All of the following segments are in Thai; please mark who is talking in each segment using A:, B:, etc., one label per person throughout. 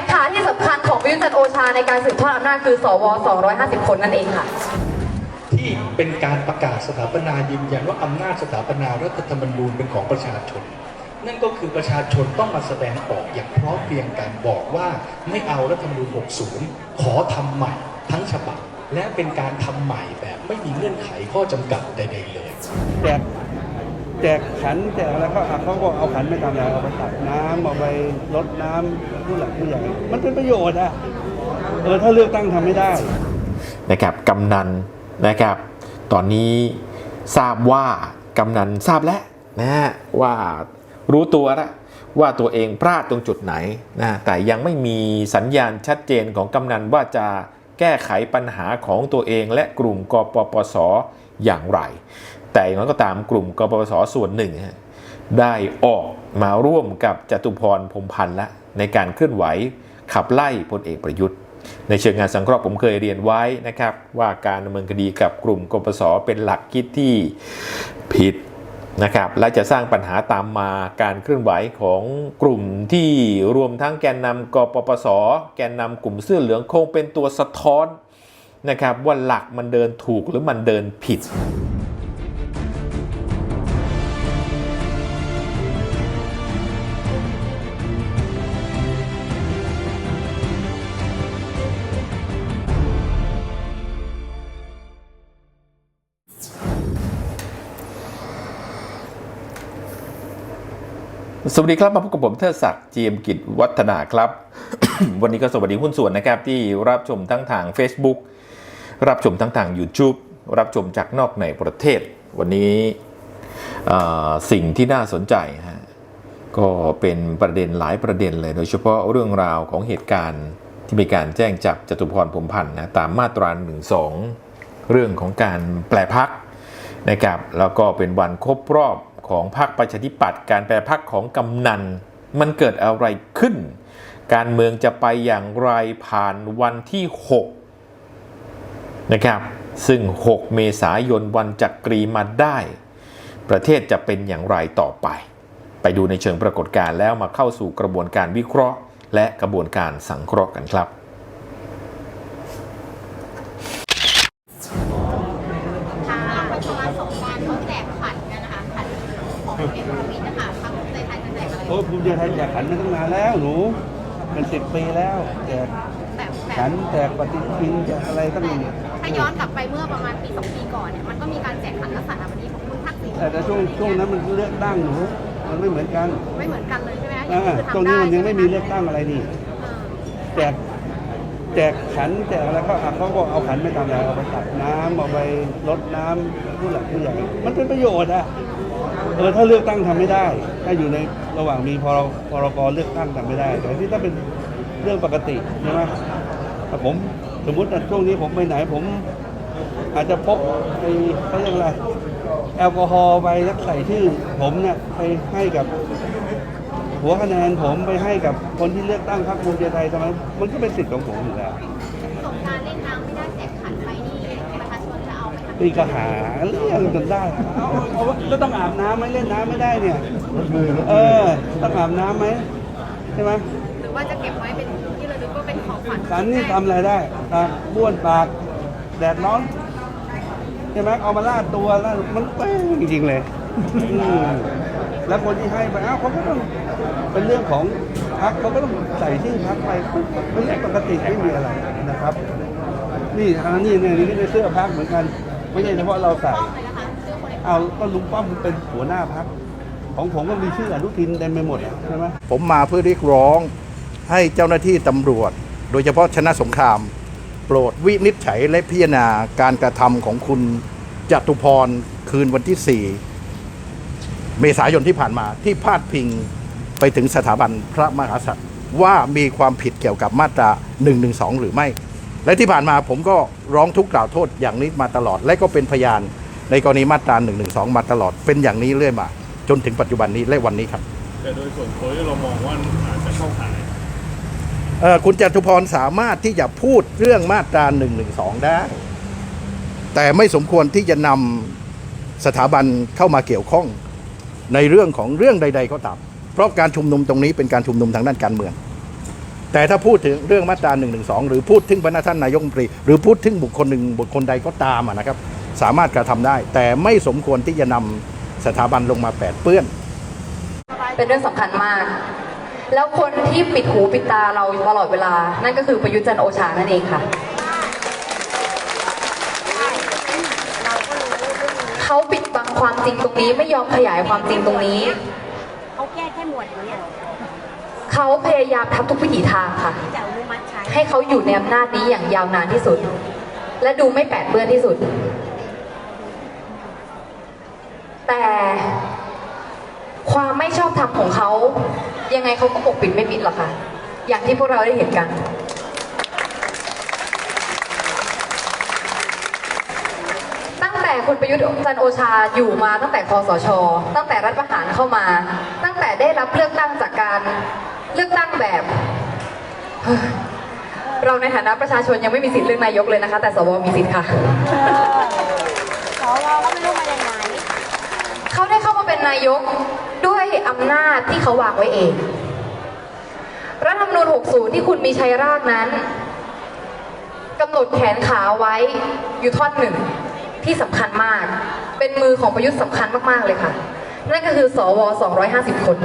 A: นขาที่สำคัญของประยุทธ์จันโอชาในการสืบทอดอำนาจคือ สว 250 คนนั่นเองค่ะ
B: ที่เป็นการประกาศสถาปนายืนยันว่าอำนาจสถาปนารัฐธรรมนูญเป็นของประชาชน นั่นก็คือประชาชนต้องมาแสดงออกอย่างพร้อมเพรียงกันบอกว่าไม่เอารัฐธรรมนูญ 60 ขอทำใหม่ทั้งฉบับ และเป็นการทำใหม่แบบไม่มีเงื่อนไขข้อจำกัดใดๆเลย
C: แจก แจกขันแจกอะไรเขาอะเขาก็เอาขันไปทำอะไรเอาไปตักน้ำเอาไปรดน้ำผู้หลักผู้ใหญ่ มันเป็นประโยชน์อะเออถ้าเลือกตั้งทำไม่ได้
D: นะครับกำนันนะครับ ตอนนี้ทราบว่ากำนันทราบแล้วนะฮะว่ารู้ตัวแล้วว่าตัวเองพลาดตรงจุดไหนนะแต่ยังไม่มีสัญญาณชัดเจนของกำนันว่าจะแก้ไขปัญหาของตัวเองและกลุ่มกปปสอย่างไร แต่อย่างนั้นก็ตามกลุ่มกปปสส่วนหนึ่ง ได้ออกมาร่วมกับจตุพรพรมพันธ์ละในการเคลื่อนไหวขับไล่พลเอกประยุทธ์ ในเชิงงานสังเคราะห์ผมเคยเรียนไว้นะครับ ว่าการดำเนินคดีกับกลุ่มกปสเป็นหลักคิดที่ผิดนะครับและจะสร้างปัญหาตามมาการเคลื่อนไหวของกลุ่มที่รวมทั้งแกนนำกปปส แกนนำกลุ่มเสื้อเหลืองคงเป็นตัวสะท้อนนะครับว่าหลักมันเดินถูกหรือมันเดินผิด สวัสดีครับมาพบกับผมเทิดศักดิ์เจียมกิจวัฒนาครับ วันนี้ก็สวัสดีหุ้นส่วนนะครับ ที่รับชมทั้งทาง Facebook รับชมทั้งทาง YouTube รับชมจากนอกในประเทศ วันนี้สิ่งที่น่าสนใจฮะก็เป็นประเด็นหลายประเด็นเลย โดยเฉพาะเรื่องราวของเหตุการณ์ที่มีการแจ้งจับจตุพรพรมพันธ์นะตามมาตรา1นึเรื่องของการแปลพักนะครับแล้วก็เป็นวันครบรอบ ของพรรคประชาธิปัตย์การแปรพักของกำนัน มันเกิดอะไรขึ้น การเมืองจะไปอย่างไรผ่านวันที่6นะครับซึ่ง 6 เมษายนวันจักรีมาได้ ประเทศจะเป็นอย่างไรต่อไป ไปดูในเชิงปรากฏการณ์แล้วมาเข้าสู่กระบวนการวิเคราะห์ และกระบวนการสังเคราะห์กันครับ
E: ทางประชาสงกรารเขาแจกขันกันนะคะขันของเอก ประวิตรนะคะพรรคภูมิใจไทยจะแจกอะไร
C: โอ้ยภูมิใจไทยแจกขันมาตั้งนานแล้วหนูเป็นสิบปีแล้วแจก
E: แบบแบบ
C: ขันแจกปฏิทินแจกอะไรตั้ง
E: แต่ถ้าย้อนกลับไปเมื่อประมาณปีสองปีก่อนเนี่ยมันก็มีการแจกขันลักษณะแบบนี้ของคุณทักษิณ
C: แต่แต่ช่วงช่วงนั้นมันเลือกตั้งหนูมันไม่เหมือนกัน
E: ไม่เหมือนกันเลยใช่ไหมคะ
C: อ่า
E: คือ
C: ตรง
E: ทำ
C: นี้
E: ได้
C: มันยังไม่มี
E: ใช่ห
C: เลือกตั้งอะไรนี่
E: เออ
C: แจกแจกขันแจกอะไรเขาอะเขาก็เอาขันไปทำอะไรเอาไปตักน้ำเอาไปรดน้ำผู้หลักผู้ใหญ่มันเป็นประโยชน์อะเออ เออถ้าเลือกตั้งทำไม่ได้ ถ้าอยู่ในระหว่างมีพรพรกเลือกตั้งทำไม่ได้ แต่ที่ถ้าเป็นเรื่องปกติใช่ไหมแต่ผมสมมติช่วงนี้ผมไปไหนผมอาจจะพกไอ้เขาเรียกอะไรแอลกอฮอล์ไปแล้วใส่ชื่อ ผมเนี่ยไปให้กับหัวคะแนนผมไปให้กับคนที่เลือกตั้งพรรคภูมิใจไทยทำไมมันก็เป็นสิทธิ์ของผมอยู่แล้ว
E: นี่ก็หา
C: เรื่องจนได้เอาเอาแล้วต้องอาบน้ำไหมเล่นน้ำไม่ได้เนี่ย เออ ต้องอาบน้ำไหมใช่ไหม
E: หรือว่าจะเก็บไว้เป็นที่ระลึกว่าเป็นของขวัญ
C: สันนี่ทำอะไรได้ตาบ้วนปาก แดดร้อนใช่ไหมเอามาลาดตัวล้วมันแป้งจริงๆเลยแล้วคนที่ให้ไปอ้าวเขาก็ต้องเป็นเรื่องของพักเขาก็ต้องใส่ชื่อพักไปเป็นเรื่องปกติไม่มีอะไรนะครับ นี่อันนี้เนี่ยนี่เป็นเสื้อพักเหมือนกัน ไม่ใช่เฉพาะเราใส่
E: ต้องเลยนะคะชื่อคนเอก
C: เอาก็ลุงป้อมเป็นหัวหน้าพัก ของผมก็มีชื่ออนุทินเต็มไปหมดอะใช่ไหม
F: ผมมาเพื่อเรียกร้องให้เจ้าหน้าที่ตำรวจ โดยเฉพาะชนะสงคราม โปรดวินิจฉัยและพิจารณาการกระทำของคุณจตุพรคืนวันที่ 4 เมษายนที่ผ่านมาที่พาดพิงไปถึงสถาบันพระมหากษัตริย์ ว่ามีความผิดเกี่ยวกับมาตรา 112 หรือไม่ และที่ผ่านมาผมก็ร้องทุกข์กล่าวโทษอย่างนี้มาตลอด และก็เป็นพยานในกรณีมาตรา112มาตลอด เป็นอย่างนี้เรื่อยมา จนถึงปัจจุบันนี้และวันนี้ครับ
G: แต่โดยส่วนตัวที่เรามองว่าอาจจะเข้าข่าย
F: เอ่อคุณจตุพรสามารถที่จะพูดเรื่องมาตรา1นึได้ แต่ไม่สมควรที่จะนำสถาบันเข้ามาเกี่ยวข้องในเรื่องของเรื่องใด ๆ ก็ตาม เพราะการชุมนุมตรงนี้เป็นการชุมนุมทางด้านการเมือง แต่ถ้าพูดถึงเรื่องมาตรา1นึหรือพูดถึงพนักท่านนายกรัฐมนตรี หรือพูดถึงบุคคลหนึ่งบุคคลใดก็ตามอะนะครับ สามารถกระทำได้ แต่ไม่สมควรที่จะนำสถาบันลงมาแปดเปื้อน
A: เป็นเรื่องสำคัญมาก แล้วคนที่ปิดหูปิดตาเราตลอดเวลา นั่นก็คือประยุทธ์จันทร์โอชานั่นเองค่ะเขาปิดบังความจริงตรงนี้ไม่ยอมขยายความจริงตรงนี้
H: เขาแก้แค่หมวดเนี้ย
A: เขาพยายามทำทุกวิถีทางค่ะ
H: ให้
A: เขาอยู่ในอำนาจนี้อย่างยาวนานที่สุด และดูไม่แปดเปื้อนที่สุด แต่ความไม่ชอบธรรมของเขา ยังไงเขาก็ปกปิดไม่มิดหรอกค่ะ อย่างที่พวกเราได้เห็นกัน ตั้งแต่คุณประยุทธ์จันโอชาอยู่มาตั้งแต่คอสช ตั้งแต่รัฐประหารเข้ามา ตั้งแต่ได้รับเลือกตั้งจากการ เลือกตั้งแบบ เราในฐานะประชาชนยังไม่มีสิทธิ์เลือกนายกเลยนะคะ แต่สวมีสิทธิ์ค่ะ
H: สวก็ไม่รู้มาจากไหน
A: เขาได้เข้ามาเป็นนายกด้วยอำนาจที่เขาวางไว้เอง รัฐธรรมนูญ 60 ที่คุณมีชัยรากนั้นกำหนดแขนขาไว้อยู่ท่อนหนึ่งที่สำคัญมาก เป็นมือของประยุทธ์สำคัญมาก ๆ เลยค่ะ นั่นก็คือ สว 250 คน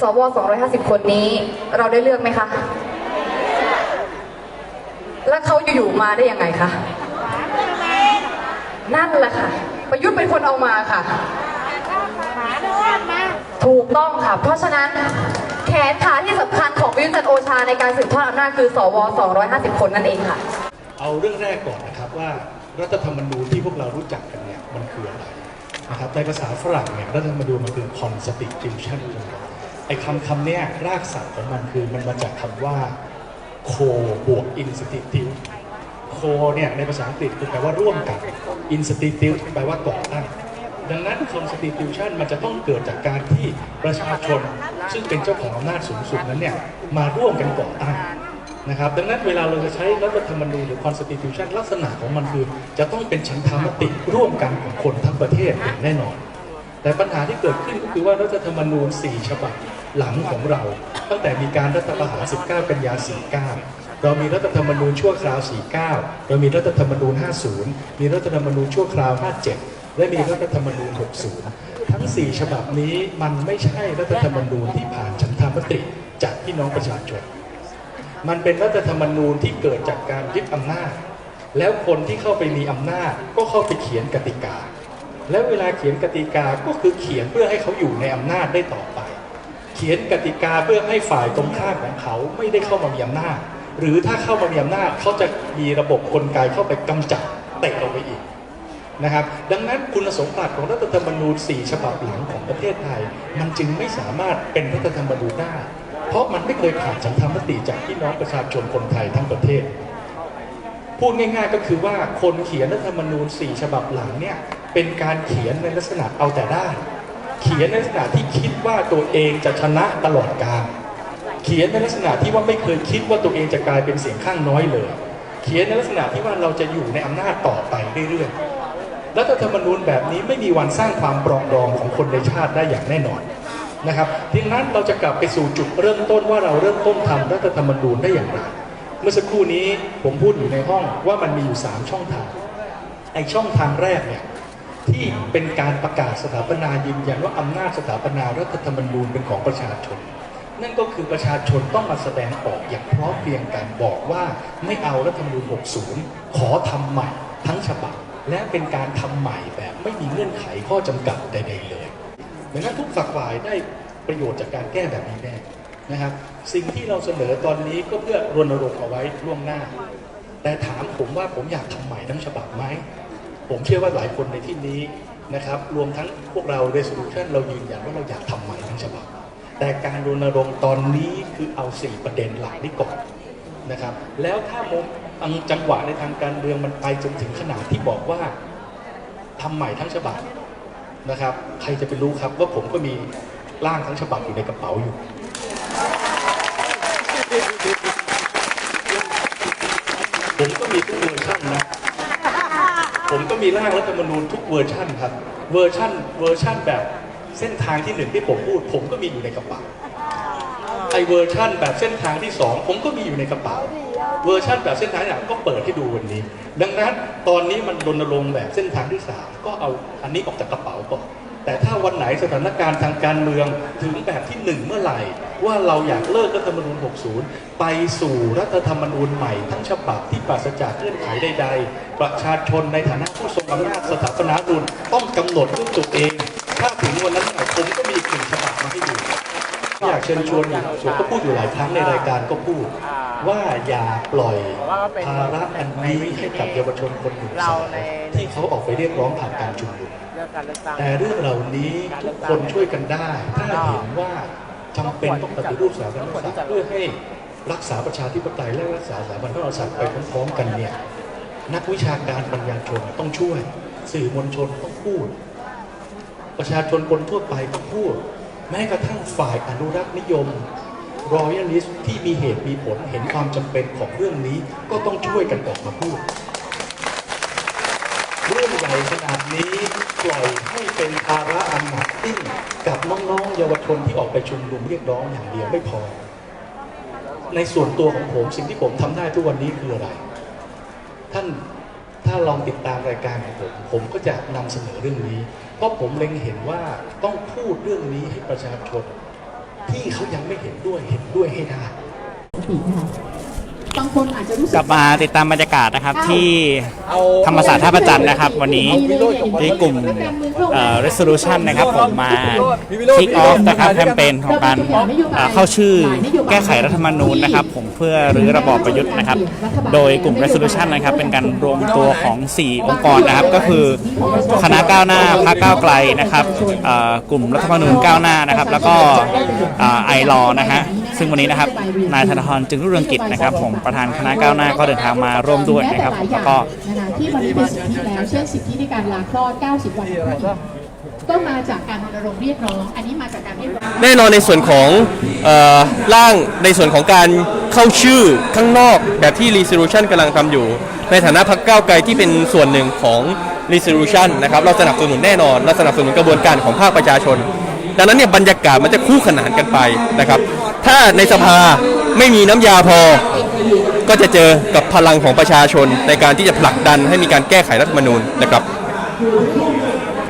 A: สว250 คนนี้ เราได้เลือกไหมคะ แล้วเขาอยู่ๆมาได้ยังไงคะ นั่นแหละค่ะ ประยุทธ์เป็นคนเอามาค่ะ ถูกต้องค่ะ เพราะฉะนั้นแขนขาที่สำคัญของประยุทธจันทร์โอชาในการสืบทอดอำนาจคือ สว 250 คนนั่นเองค่ะ
B: เอาเรื่องแรกก่อนนะครับว่ารัฐธรรมนูญที่พวกเรารู้จักกันเนี่ยมันคืออะไรนะครับในภาษาฝรั่งเนี่ยรัฐธรรมนูญมันคือ constitution ไอ้คำคำเนี้ยรากศัพท์ของมันคือมันมาจากคำว่า co บวก institute co เนี่ยในภาษาอังกฤษคือแปลว่าร่วมกัน institute แปลว่าก่อตั้ง ดังนั้น constitution มันจะต้องเกิดจากการที่ประชาชน ซึ่งเป็นเจ้าของอำนาจสูงสุดนั้นเนี่ยมาร่วมกันก่อตั้งนะครับดังนั้นเวลาเราจะใช้รัฐธรรมนูญหรือ constitution ลักษณะของมันคือ จะต้องเป็นฉันทามติร่วมกันของคนทั้งประเทศอย่างแน่นอน แต่ปัญหาที่เกิดขึ้นก็คือว่ารัฐธรรมนูญ 4 ฉบับหลังของเรา ตั้งแต่มีการรัฐประหาร 19 กันยา 49 เรามีรัฐธรรมนูญชั่วคราว 49 เรามีรัฐธรรมนูญ 50 มีรัฐธรรมนูญชั่วคราว 57 และมีรัฐธรรมนูญ 60 ทั้ง 4 ฉบับนี้มันไม่ใช่รัฐธรรมนูญที่ผ่านฉันทามติจากพี่น้องประชาชน มันเป็นรัฐธรรมนูญที่เกิดจากการยึดอำนาจ แล้วคนที่เข้าไปมีอำนาจก็เข้าไปเขียนกติกา แล้วเวลาเขียนกติกาก็คือเขียนเพื่อให้เขาอยู่ในอำนาจได้ต่อไป เขียนกติกาเพื่อให้ฝ่ายตรงข้ามของเขาไม่ได้เข้ามามีอำนาจ หรือถ้าเข้ามามีอำนาจเขาจะมีระบบกลไกเข้าไปกำจัดเตะออกไปอีกนะครับ ดังนั้นคุณสมบัติของรัฐธรรมนูญ 4 ฉบับหลังของประเทศไทย มันจึงไม่สามารถเป็นรัฐธรรมนูญได้ เพราะมันไม่เคยผ่านฉันทามติจากพี่น้องประชาชนคนไทยทั้งประเทศ พูดง่ายๆก็คือว่าคนเขียนรัฐธรรมนูญ4ฉบับหลังเนี่ยเป็นการเขียนในลักษณะเอาแต่ได้ เขียนในลักษณะที่คิดว่าตัวเองจะชนะตลอดกาลเขียนในลักษณะที่ว่าไม่เคยคิดว่าตัวเองจะกลายเป็นเสียงข้างน้อยเลย เขียนในลักษณะที่ว่าเราจะอยู่ในอำนาจต่อไปเรื่อยๆรัฐธรรมนูญแบบนี้ไม่มีวันสร้างความปรองดองของคนในชาติได้อย่างแน่นอนนะครับทีนั้นเราจะกลับไปสู่จุดเริ่มต้นว่าเราเริ่มต้นทำรัฐธรรมนูญได้อย่างไร เมื่อสักครู่นี้ผมพูดอยู่ในห้องว่ามันมีอยู่ 3 ช่องทาง ไอช่องทางแรกเนี่ยที่เป็นการประกาศสถาปนายืนยันว่าอำนาจสถาปนารัฐธรรมนูญเป็นของประชาชน นั่นก็คือประชาชนต้องมาแสดงออกอย่างพร้อมเพรียงกันบอกว่าไม่เอารัฐธรรมนูญ 60 ขอทำใหม่ทั้งฉบับ และเป็นการทำใหม่แบบไม่มีเงื่อนไขข้อจำกัดใด ๆ เลยดังนั้นทุกฝักฝ่ายได้ประโยชน์จากการแก้แบบนี้แน่ นะครับ สิ่งที่เราเสนอตอนนี้ก็เพื่อรณรงค์เอาไว้ล่วงหน้า แต่ถามผมว่าผมอยากทำใหม่ทั้งฉบับไหม ผมเชื่อว่าหลายคนในที่นี้นะครับ รวมทั้งพวกเรา resolution เรายืนยันว่าเราอยากทำใหม่ทั้งฉบับ แต่การรณรงค์ตอนนี้คือเอา 4 ประเด็นหลักนี้ก่อนนะครับ แล้วถ้ามุมจังหวะในทางการเมืองมันไปจนถึงขนาดที่บอกว่าทำใหม่ทั้งฉบับนะครับ ใครจะไปรู้ครับว่าผมก็มีร่างทั้งฉบับอยู่ในกระเป๋าอยู่ ผมก็มีทุกเวอร์ชันนะ ผมก็มีร่างรัฐธรรมนูญทุกเวอร์ชันครับ เวอร์ชันเวอร์ชันแบบเส้นทางที่หนึ่งที่ผมพูด ผมก็มีอยู่ในกระเป๋าไอเวอร์ชันแบบเส้นทางที่สองผมก็มีอยู่ในกระเป๋า เวอร์ชันแบบเส้นทางที่สามก็เปิดให้ดูวันนี้ ดังนั้นตอนนี้มันรณรงค์แบบเส้นทางที่สามก็เอาอันนี้ออกจากกระเป๋าก่อน แต่ถ้าวันไหนสถานการณ์ทางการเมืองถึงแบบที่หนึ่งเมื่อไหร่ ว่าเราอยากเลิกรัฐธรรมนูญ 60 ไปสู่รัฐธรรมนูญใหม่ทั้งฉบับที่ปราศจากเงื่อนไขใด ๆ ประชาชนในฐานะผู้ทรงอำนาจสถาปนารัฐธรรมนูญต้องกำหนดด้วยตัวเอง ถ้าถึงวันนั้นเมื่อไหร่ผมก็มีอีกหนึ่งฉบับมาให้ดูอยากเชิญชวนอยู่ผมก็พูดอยู่หลายครั้งในรายการก็พูด ว่าอย่าปล่อยภาระอันนี้ให้กับเยาวชนคนหนุ่มสาวที่เขาออกไปเรียกร้องผ่านการชุมนุม แต่เรื่องเหล่านี้ทุกคนช่วยกันได้ ถ้าเห็นว่าจำเป็นต้องปฏิรูปสถาบันกษัตริย์เพื่อให้รักษาประชาธิปไตยและรักษาสถาบันพระมหากษัตริย์ไปพร้อมๆกันเนี่ยนักวิชาการปัญญาชนต้องช่วย สื่อมวลชนต้องพูด ประชาชนคนทั่วไปก็พูด แม้กระทั่งฝ่ายอนุรักษ์นิยมรอยัลลิสที่มีเหตุมีผลเห็นความจำเป็นของเรื่องนี้ก็ต้องช่วยกันออกมาพูด เรื่องใหญ่ขนาดนี้ ปล่อยให้เป็นภาระอันหนักติ้งกับน้องๆเยาวชนที่ออกไปชุมนุมเรียกร้องอย่างเดียวไม่พอ ในส่วนตัวของผมสิ่งที่ผมทำได้ทุกวันนี้คืออะไร ท่านถ้าลองติดตามรายการของผม ผมก็จะนำเสนอเรื่องนี้ เพราะผมเล็งเห็นว่าต้องพูดเรื่องนี้ให้ประชาชนที่เขายังไม่เห็นด้วยเห็นด้วยให้ได้
I: บางคนอาจจะรู้สึ
J: กลับมาติดตามบรรยากาศนะครับที่ธรรมศาสตร์ท่าประจันทร์นะครับ วันนี้ที่กลุ่มเอ่อ resolution นะครับผมมา kick off นะครับแคมเปญของการเอ่อเข้าชื่อแก้ไขรัฐธรรมนูญนะครับ ผมเพื่อรื้อระบอบประยุทธ์นะครับ โดยกลุ่ม resolution นะครับ เป็นการรวมตัวของ 4 องค์กรนะครับ ก็คือคณะก้าวหน้าพรรคก้าวไกลนะครับเอ่อกลุ่มรัฐธรรมนูญก้าวหน้านะครับ แล้วก็ไอรอนะฮะซึ่งวันนี้นะครับ นายธนาธรจึงรุ่งเรืองกิจนะครับ ผมประธานคณะก้าวหน้าก็เดินทางมาร่วมด้วยนะครับแล้วก็
I: นะคะที่วันนี้เป็นสิทธิแล้วเช่นสิทธิในการลาคลอด 90 วันของผู้หญิงก็มาจากการรณรงค์เรียกร้อง อันนี้มาจากการเรียกร้อง
K: แน่นอนในส่วนของเออร่างในส่วนของการเข้าชื่อข้างนอกแบบที่ Resolution กำลังทำอยู่ ในฐานะพรรคก้าวไกลที่เป็นส่วนหนึ่งของ Resolution นะครับเราสนับสนุนแน่นอนเราสนับสนุนกระบวนการของภาคประชาชน ดังนั้นเนี่ยบรรยากาศมันจะคู่ขนานกันไปนะครับ ถ้าในสภาไม่มีน้ำยาพอ ก็จะเจอกับพลังของประชาชนในการที่จะผลักดันให้มีการแก้ไขรัฐธรรมนูญนะครับ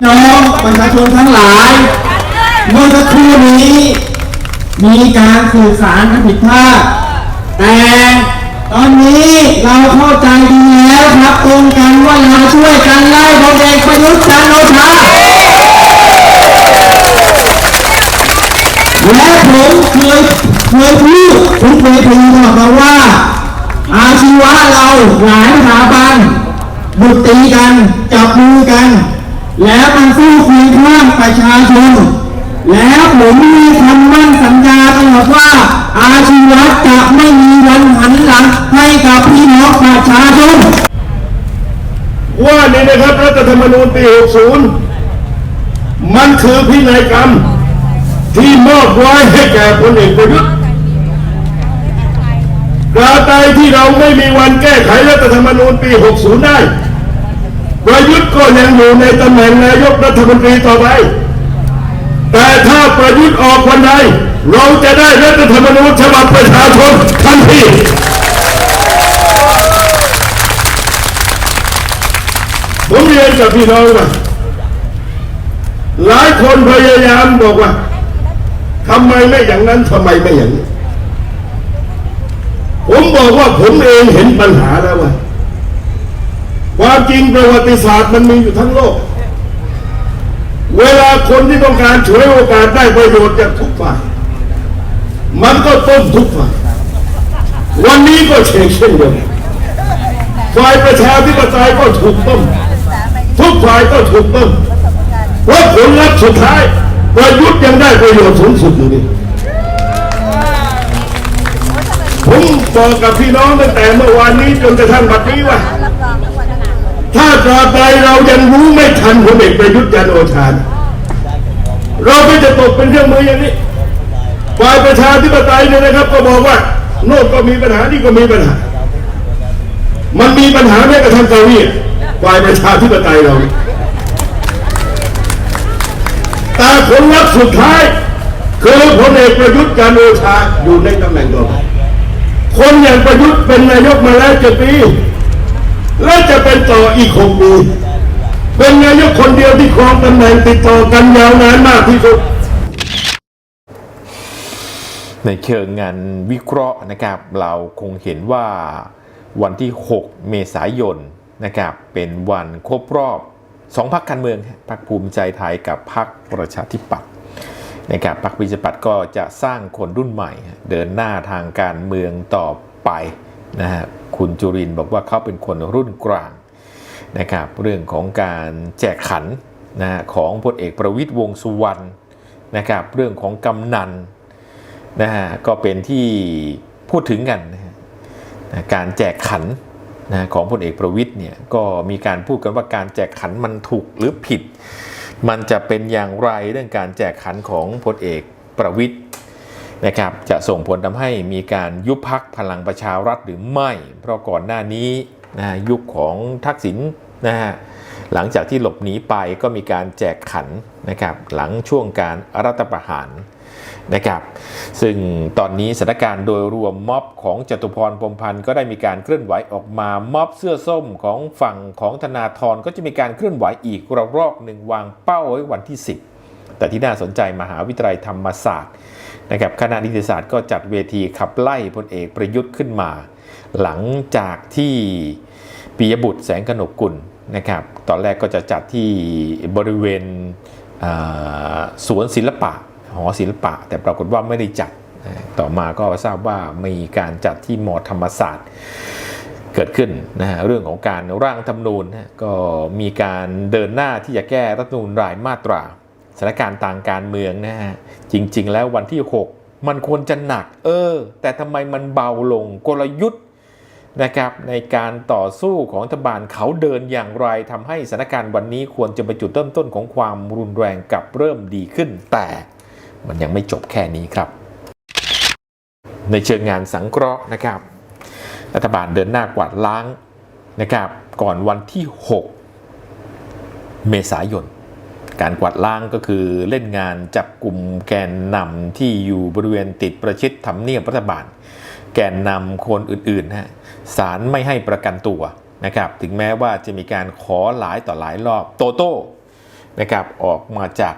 L: น้องประชาชนทั้งหลาย เมื่อสักครู่นี้ มีการสื่อสารผิดพลาดแต่ตอนนี้เราเข้าใจดีแล้วครับตรงกันว่าเราช่วยกันไล่พลเอกประยุทธ์จันทร์โอชา และผมเคยเคยพูดผมเคยพูดบอกมาว่า อาชีวะเราหลายสถาบันบุกตีกันจับมือกัน แล้วมันสู้คียข้างประชาชนแล้วผมมีคำมั่นสัญญาตลอดว่า อาชีวะจะไม่มีวันหันหลังให้กับพี่น้องประชาชน
G: ว่านี่นะครับรัฐธรรมนูญปี 60 มันคือพินัยกรรม ที่มอบไว้ให้แก่พลเอกประยุทธ์ตราบใดที่เราไม่มีวันแก้ไขรัฐธรรมนูญปี 60 ได้ ประยุทธ์ก็ยังอยู่ในตำแหน่งนายกรัฐมนตรีต่อไป แต่ถ้าประยุทธ์ออกวันใดเราจะได้รัฐธรรมนูญฉบับประชาชนทันทีผมเรียนกับพี่น้องว่าหลายคนพยายามบอกว่า ทำไมไม่อย่างนั้นทำไมไม่อย่างนี้ ผมบอกว่าผมเองเห็นปัญหาแล้วว่าความจริงประวัติศาสตร์มันมีอยู่ทั้งโลก เวลาคนที่ต้องการฉวยโอกาสได้ประโยชน์จากทุกฝ่าย มันก็ต้มทุกฝ่าย วันนี้ก็เช่นเช่นเดียวกันฝ่ายประชาธิปไตยก็ถูกต้มทุกฝ่ายก็ถูกต้มเพราะผลลัพธ์สุดท้าย ประยุทธ์ยังได้ประโยชน์สูงสุดอยู่นี่ผมบอกกับพี่น้องตั้งแต่เมื่อวานนี้จนกระทั่งบัดนี้ว่า ถ้าตราบใดเรายังรู้ไม่ทันพลเอกประยุทธ์จันโอชาเราก็จะตกเป็นเรื่องมืออย่างนี้ฝ่ายประชาธิปไตยเนี่ยนะครับ ก็บอกว่า โน่นก็มีปัญหานี่ก็มีปัญหา มันมีปัญหาแม้กระทั่งเกาหลีฝ่ายประชาธิปไตยเรา แต่ผลลัพธ์สุดท้าย คือพลเอกประยุทธ์จันโอชาอยู่ในตำแหน่งต่อไปคนอย่างประยุทธ์เป็นนายกมาแล้วเจ็ดปี และจะเป็นต่ออีกหกปีเป็นนายกคนเดียวที่ครองตำแหน่งติดต่อกันยาวนานมากที่สุด
D: ในเชิงงานวิเคราะห์นะครับเราคงเห็นว่าวันที่ 6 เมษายนนะครับเป็นวันครบรอบ สองพรรคการเมืองพรรคภูมิใจไทยกับพรรคประชาธิปัตย์นะครับพรรคประชาธิปัตย์ก็จะสร้างคนรุ่นใหม่ เดินหน้าทางการเมืองต่อไปนะฮะคุณจุรินบอกว่าเขาเป็นคนรุ่นกลางนะครับเรื่องของการแจกขันนะของพลเอกประวิตยวงสุวรรณนะครับเรื่องของกำนันนะฮะก็เป็นที่พูดถึงกันนะการแจกขัน นะของพลเอกประวิตยเนี่ยก็มีการพูดกันว่าการแจกขันมันถูกหรือผิด มันจะเป็นอย่างไรเรื่องการแจกขันของพลเอกประวิตยนะครับจะส่งผลทำให้มีการยุบพักพลังประชารัฐหรือไม่ เพราะก่อนหน้านี้นะฮะยุคของทักษิณนะฮะหลังจากที่หลบหนีไปก็มีการแจกขันนะครับหลังช่วงการรัฐประหาร นะครับซึ่งตอนนี้สถานการณ์โดยรวมม็อบของจตุพรพรมพันธ์ก็ได้มีการเคลื่อนไหวออกมาม็อบเสื้อส้มของฝั่งของธนาธรก็จะมีการเคลื่อนไหวอีกระลอกหนึ่งวางเป้าไว้วันที่ 10 แต่ที่น่าสนใจมหาวิทยาลัยธรรมศาสตร์นะครับคณะนิติศาสตร์ก็จัดเวทีขับไล่พลเอกประยุทธ์ขึ้นมา หลังจากที่ปิยบุตรแสงกนกกุลนะครับตอนแรกก็จะจัดที่บริเวณสวนศิลปะ หอศิลปะ แต่ปรากฏว่าไม่ได้จัดต่อมาก็ทราบว่ามีการจัดที่มอธรรมศาสตร์เกิดขึ้นนะฮะเรื่องของการร่างธรรมนูญนะก็มีการเดินหน้าที่จะแก้รัฐธรรมนูญรายมาตราสถานการณ์ทางการเมืองนะฮะจริง ๆ แล้ววันที่ 6 มันควรจะหนัก เออ แต่ทำไมมันเบาลงกลยุทธ์นะครับในการต่อสู้ของรัฐบาลเขาเดินอย่างไรทำให้สถานการณ์วันนี้ควรจะเป็นจุดเริ่มต้นของความรุนแรงกับเริ่มดีขึ้นแต่ มันยังไม่จบแค่นี้ครับ ในเชิงงานสังเคราะห์นะครับ รัฐบาลเดินหน้ากวาดล้างนะครับ ก่อนวันที่ 6 เมษายน การกวาดล้างก็คือเล่นงานจับกลุ่มแกนนำที่อยู่บริเวณติดประชิดทำเนียบรัฐบาล แกนนำคนอื่นๆฮะศาลไม่ให้ประกันตัวนะครับ ถึงแม้ว่าจะมีการขอหลายต่อหลายรอบโตโต้นะครับออกมาจาก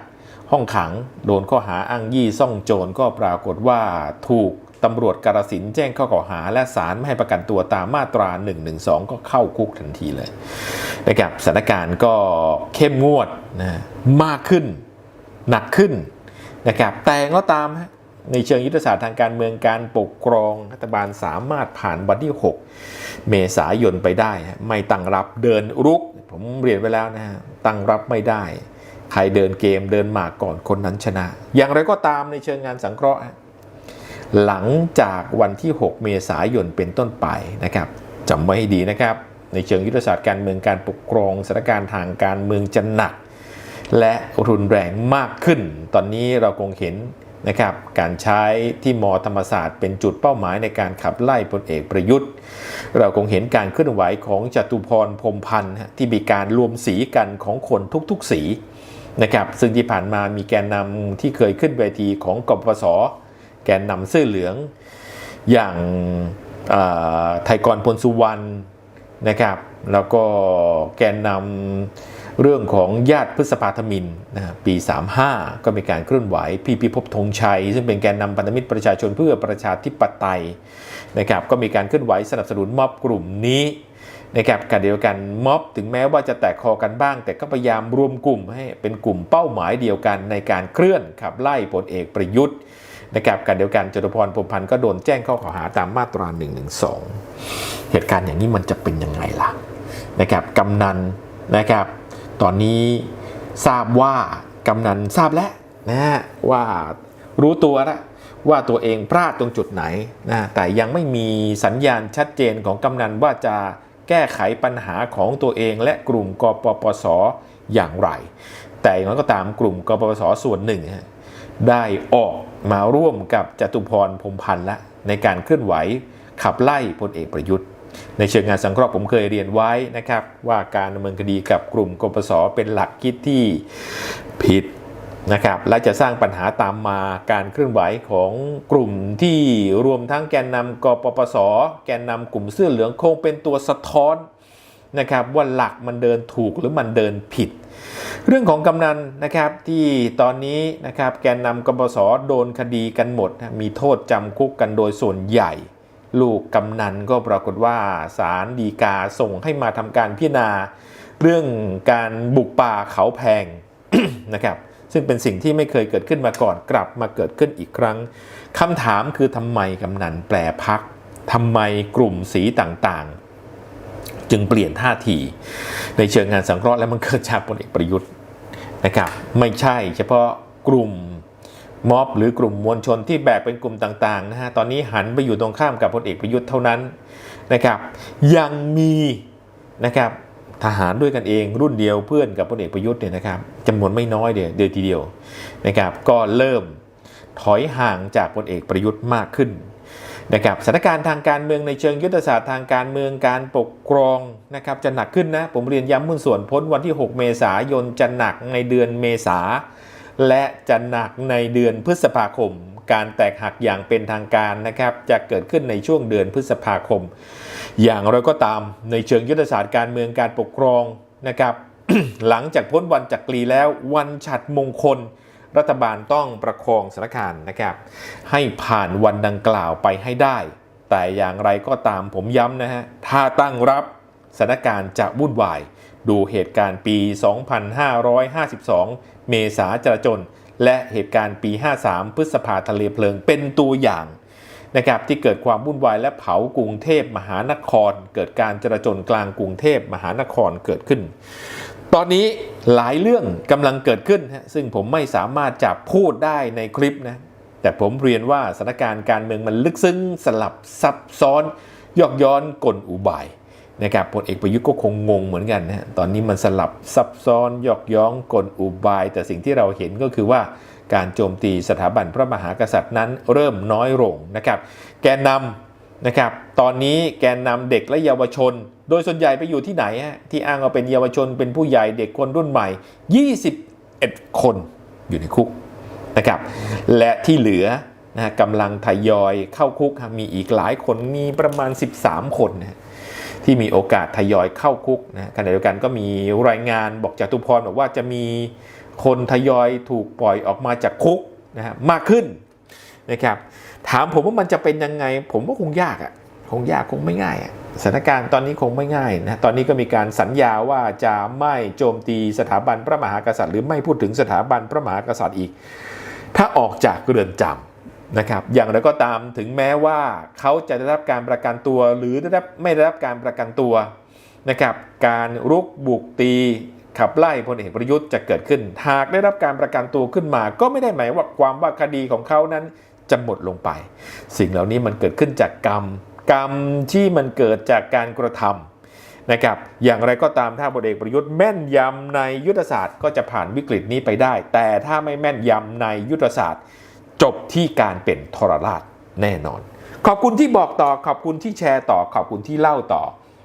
D: ห้องขัง โดนข้อหาอ้างยี่ซ่องโจรก็ปรากฏว่าถูกตำรวจกาลสินธุ์แจ้งข้อกล่าวหา และศาลไม่ให้ประกันตัวตามมาตรา 112 ก็เข้าคุกทันทีเลยนะครับสถานการณ์ก็เข้มงวดนะมากขึ้น หนักขึ้นนะครับแต่ก็ตามฮะในเชิงยุทธศาสตร์ทางการเมืองการปกครองรัฐบาลสามารถผ่านวันที่ 6 เมษายนไปได้ ไม่ตั้งรับเดินรุก ผมเรียนไว้แล้วนะฮะตั้งรับไม่ได้ ใครเดินเกมเดินหมากก่อนคนนั้นชนะ อย่างไรก็ตามในเชิงงานสังเคราะห์ หลังจากวันที่ 6 เมษายนเป็นต้นไปนะครับจำไว้ให้ดีนะครับ ในเชิงยุทธศาสตร์การเมืองการปกครองสถานการณ์ทางการเมืองจะหนัก และรุนแรงมากขึ้น ตอนนี้เราคงเห็นนะครับการใช้ที่มอธรรมศาสตร์เป็นจุดเป้าหมายในการขับไล่พลเอกประยุทธ์ เราคงเห็นการเคลื่อนไหวของจตุพรพรมพันธ์ที่มีการรวมสีกันของคนทุกๆสี นะครับซึ่งที่ผ่านมามีแกนนำที่เคยขึ้นเวทีของกปปสแกนนำเสื้อเหลือง อย่างไทยกรพลสุวรรณนะครับ แล้วก็แกนนำเรื่องของญาติพฤษภาธมินนะปี 35 ก็มีการเคลื่อนไหว พี่พิภพธงชัย ซึ่งเป็นแกนนำพันธมิตรประชาชนเพื่อประชาธิปไตยนะครับก็มีการเคลื่อนไหวสนับสนุนมอบกลุ่มนี้ นะครับการเดียวกันม็อบถึงแม้ว่าจะแตกคอกันบ้าง แต่ก็พยายามรวมกลุ่มให้เป็นกลุ่มเป้าหมายเดียวกันในการเคลื่อนขับไล่พลเอกประยุทธ์นะครับการเดียวกันจตุพรพรมพันธ์ก็โดนแจ้งข้อกล่าวหาตามมาตรา1นึเหตุการณ์อย่างนี้มันจะเป็นยังไงล่ะนะครับกำนันนะครับ ตอนนี้ทราบว่ากำนันทราบแล้วนะฮะว่ารู้ตัวแล้วว่าตัวเองพลาดตรงจุดไหนนะแต่ยังไม่มีสัญญาณชัดเจนของกำนันว่าจะ แก้ไขปัญหาของตัวเองและกลุ่มกปปสอย่างไร แต่อย่างไรก็ตามกลุ่มกปปสส่วนหนึ่ง ได้ออกมาร่วมกับจตุพรพรมพันธ์ละในการเคลื่อนไหวขับไล่พลเอกประยุทธ์ ในเชิงงานสังเคราะห์ผมเคยเรียนไว้นะครับ ว่าการดำเนินคดีกับกลุ่มกปปสเป็นหลักคิดที่ผิด นะครับและจะสร้างปัญหาตามมาการเคลื่อนไหวของกลุ่มที่รวมทั้งแกนนำกปปส แกนนำกลุ่มเสื้อเหลืองคงเป็นตัวสะท้อนนะครับว่าหลักมันเดินถูกหรือมันเดินผิด เรื่องของกำนันนะครับที่ตอนนี้นะครับแกนนำกปปสโดนคดีกันหมด มีโทษจำคุกกันโดยส่วนใหญ่ ลูกกำนันก็ปรากฏว่าศาลฎีกาส่งให้มาทำการพิจารณา เรื่องการบุกป่าเขาแพงนะครับ ซึ่งเป็นสิ่งที่ไม่เคยเกิดขึ้นมาก่อนกลับมาเกิดขึ้นอีกครั้งคำถามคือทำไมกำนันแปรพักทำไมกลุ่มสีต่างๆ จึงเปลี่ยนท่าที ในเชิงงานสังเคราะห์และมันเกิดจากพลเอกประยุทธ์นะครับไม่ใช่เฉพาะกลุ่มม็อบหรือกลุ่มมวลชนที่แบกเป็นกลุ่มต่างๆนะฮะตอนนี้หันไปอยู่ตรงข้ามกับพลเอกประยุทธ์เท่านั้นนะครับยังมีนะครับ ทหารด้วยกันเองรุ่นเดียวเพื่อนกับพลเอกประยุทธ์เนี่ยนะครับจำนวนไม่น้อยเดียวเดียวทีเดียวนะครับก็เริ่มถอยห่างจากพลเอกประยุทธ์มากขึ้นนะครับสถานการณ์ทางการเมืองในเชิงยุทธศาสตร์ทางการเมืองการปกครองนะครับจะหนักขึ้นนะผมเรียนย้ำมุ่นส่วนพ้นวันที่ 6 เมษายนจะหนักในเดือนเมษา และจะหนักในเดือนพฤษภาคม การแตกหักอย่างเป็นทางการนะครับจะเกิดขึ้นในช่วงเดือนพฤษภาคม อย่างไรก็ตามในเชิงยุทธศาสตร์การเมืองการปกครองนะครับหลังจากพ้นวันจักรีแล้ววันฉัดมงคล รัฐบาลต้องประคองสถานการณ์นะครับ ให้ผ่านวันดังกล่าวไปให้ได้ แต่อย่างไรก็ตามผมย้ำนะฮะถ้าตั้งรับสถานการณ์จะวุ่นวาย ดูเหตุการณ์ปี 2552 เมษาจราจน และเหตุการณ์ปี 53 พฤษภาทะเลเพลิงเป็นตัวอย่าง นะครับที่เกิดความวุ่นวายและเผากรุงเทพมหานคร เกิดการจราจนกลางกรุงเทพมหานครเกิดขึ้น ตอนนี้หลายเรื่องกำลังเกิดขึ้นฮะซึ่งผมไม่สามารถจะพูดได้ในคลิปนะแต่ผมเรียนว่าสถานการณ์การเมืองมันลึกซึ้งสลับซับซ้อนยอกย้อนกลอุบายนะครับพลเอกประยุทธ์ก็คงงงเหมือนกันนะตอนนี้มันสลับซับซ้อนยอกย้อนกลอุบาย แต่สิ่งที่เราเห็นก็คือว่า การโจมตีสถาบันพระมหากษัตริย์นั้นเริ่มน้อยลงนะครับ แกนนำนะครับ ตอนนี้แกนนำเด็กและเยาวชน โดยส่วนใหญ่ไปอยู่ที่ไหนฮะที่อ้างว่าเป็นเยาวชนเป็นผู้ใหญ่เด็กคนรุ่นใหม่ 21 คนอยู่ในคุกนะครับ และที่เหลือนะกำลังทยอยเข้าคุกมีอีกหลายคนมีประมาณ 13 คนนะที่มีโอกาสทยอยเข้าคุกนะขณะเดียวกันก็มีรายงานบอกจตุพรบอกว่าจะมี คนทยอยถูกปล่อยออกมาจากคุกนะฮะมากขึ้นนะครับถามผมว่ามันจะเป็นยังไง ผมว่าคงยากอะ่ะคงยากคงไม่ง่ายอะสถานการณ์ตอนนี้คงไม่ง่ายนะตอนนี้ก็มีการสัญญาว่าจะไม่โจมตีสถาบันพระมหากษัตริย์ หรือไม่พูดถึงสถาบันพระมหากษัตริย์อีก ถ้าออกจากเรือนจำนะครับอย่างไรก็ตามถึงแม้ว่าเขาจะได้รับการประกันตัว หรือได้รับไม่ได้รับการประกันตัวนะครับการรุกบุกตี ขับไล่พลเอกประยุทธ์จะเกิดขึ้น หากได้รับการประกันตัวขึ้นมา ก็ไม่ได้หมายว่าความว่าคดีของเขานั้นจะหมดลงไป สิ่งเหล่านี้มันเกิดขึ้นจากกรรม กรรมที่มันเกิดจากการกระทำนะครับ อย่างไรก็ตามถ้าพลเอกประยุทธ์แม่นยำในยุทธศาสตร์ก็จะผ่านวิกฤตนี้ไปได้ แต่ถ้าไม่แม่นยำในยุทธศาสตร์ จบที่การเป็นทรราชแน่นอน ขอบคุณที่บอกต่อขอบคุณที่แชร์ต่อขอบคุณที่เล่าต่อ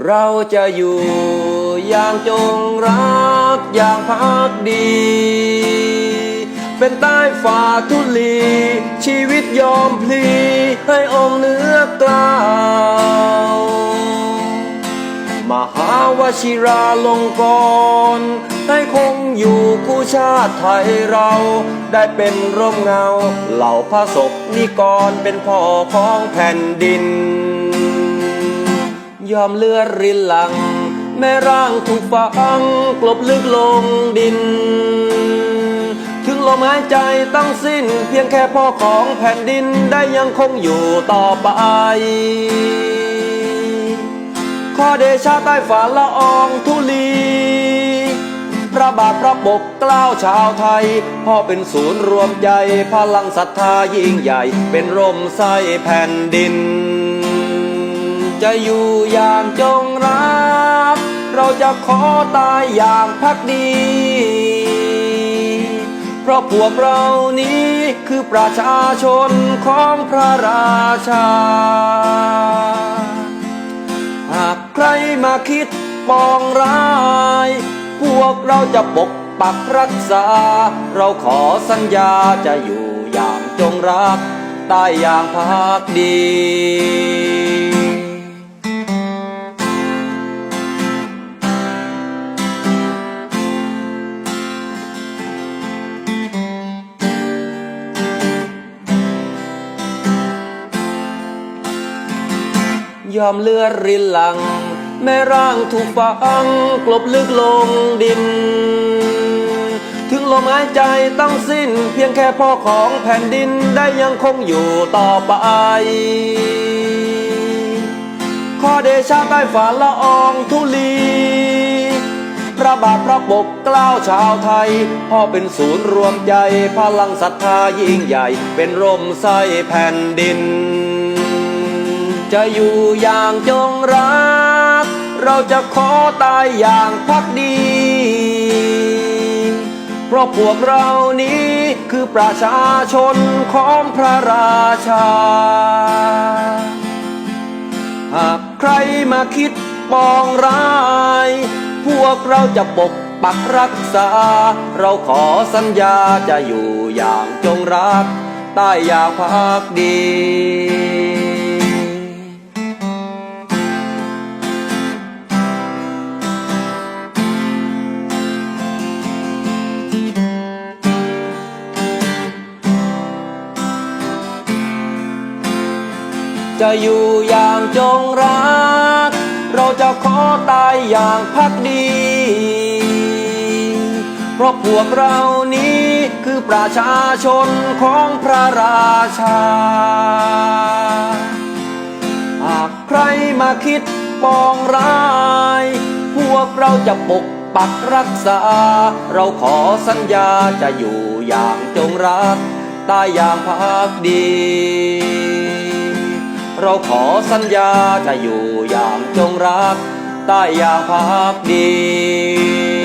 M: เราจะอยู่อย่างจงรักอย่างพักดี เป็นใต้ฝ่าทุลี ชีวิตยอมพลี ให้องค์เนื้อกล่าวมหาวชิราลงกรณให้คงอยู่คู่ชาติไทยเรา ได้เป็นร่มเงา เหล่าพระศกนิกรเป็นพ่อของแผ่นดิน ยอมเลือดรินหลัง แม่ร่างถูกฝังกลบลึกลงดิน ถึงลมหายใจต้องสิ้น เพียงแค่พ่อของแผ่นดินได้ยังคงอยู่ต่อไป ขอเดชะใต้ฝ่าละอองธุลีพระบาทพระปกเกล้าชาวไทย พ่อเป็นศูนย์รวมใจ พลังศรัทธายิ่งใหญ่ เป็นร่มไส้แผ่นดิน จะอยู่อย่างจงรัก เราจะขอตายอย่างพักดี เพราะพวกเรานี้คือประชาชนของพระราชา หากใครมาคิดปองร้าย พวกเราจะปกปักรักษา เราขอสัญญาจะอยู่อย่างจงรักตายอย่างพักดี อมเลือดรินหลัง แม่ร่างถูกฝังกลบลึกลงดิน ถึงลมหายใจต้องสิ้น เพียงแค่พ่อของแผ่นดินได้ยังคงอยู่ต่อไปขอเดชะใต้ฝ่าละอองธุลี พระบาทพระปกเกล้าชาวไทย พ่อเป็นศูนย์รวมใจพลังศรัทธายิ่งใหญ่ เป็นร่มไส้แผ่นดิน จะอยู่อย่างจงรัก เราจะขอตายอย่างพักดี เพราะพวกเรานี้คือประชาชนของพระราชา หากใครมาคิดปองร้าย พวกเราจะปกปักรักษา เราขอสัญญาจะอยู่อย่างจงรักใต้อยางพักดี จะอยู่อย่างจงรัก เราจะขอตายอย่างพักดี เพราะพวกเรานี้คือประชาชนของพระราชา หากใครมาคิดปองร้าย พวกเราจะปกปักรักษา เราขอสัญญาจะอยู่อย่างจงรัก ตายอย่างพักดี เราขอสัญญาจะอยู่อย่างจงรัก ใต้อย่างพักดี